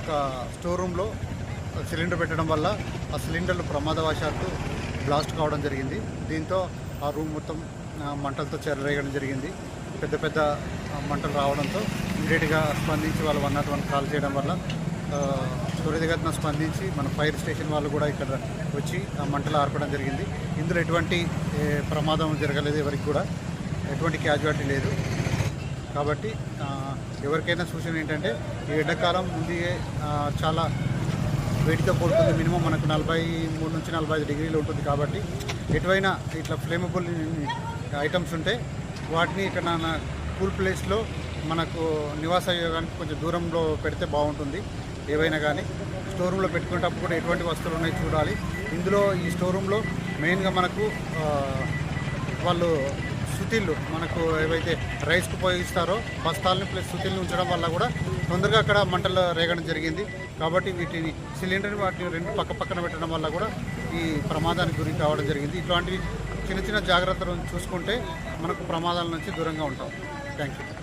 ఒక స్టోర్ రూమ్లో సిలిండర్ పెట్టడం వల్ల ఆ సిలిండర్లు ప్రమాదవశాత్తు బ్లాస్ట్ కావడం జరిగింది. దీంతో ఆ రూమ్ మొత్తం ఆ, మంటలతో చెరరేయడం జరిగింది. పెద్ద పెద్ద మంటలు రావడంతో ఇమీడియట్గా స్పందించి వాళ్ళు వన్ నాట్ వన్ కాల్ చేయడం వల్ల త్వరితగతిన స్పందించి మన ఫైర్ స్టేషన్ వాళ్ళు కూడా ఇక్కడ వచ్చి ఆ మంటలు ఆర్పడం జరిగింది. ఇందులో ఎటువంటి ప్రమాదం జరగలేదు ఎవరికి కూడా. ఎటువంటి క్యాజువాలిటీ లేదు. కాబట్టి ఎవరికైనా సూచన ఏంటంటే ఈ ఎండాకాలం ముందే చాలా వేడితో కూడుతుంది మినిమం మనకు నలభై మూడు నుంచి నలభై ఐదు డిగ్రీలు ఉంటుంది కాబట్టి ఎటువైనా ఇట్లా ఫ్లేమబుల్ ఐటమ్స్ ఉంటే వాటిని ఇక్కడ నా కూల్ ప్లేస్లో మనకు నివాస యోగానికి కొంచెం దూరంలో పెడితే బాగుంటుంది. ఏవైనా కానీ స్టోర్ రూమ్లో పెట్టుకునేటప్పుడు కూడా ఎటువంటి వస్తువులు ఉన్నాయి చూడాలి. ఇందులో ఈ స్టోర్ రూమ్లో మెయిన్గా మనకు వాళ్ళు సుతిళ్ళు మనకు ఏవైతే రైస్కు ఉపయోగిస్తారో బస్తాలని ప్లస్ సుతిల్ని ఉంచడం వల్ల కూడా తొందరగా అక్కడ మంటలు రేగడం జరిగింది. కాబట్టి వీటిని సిలిండర్ని వాటిని రెండు పక్క పక్కన పెట్టడం వల్ల కూడా ఈ ప్రమాదానికి గురి కావడం జరిగింది. ఇట్లాంటివి చిన్న చిన్న జాగ్రత్తలు చూసుకుంటే మనకు ప్రమాదాల నుంచి దూరంగా ఉంటాం. Thank you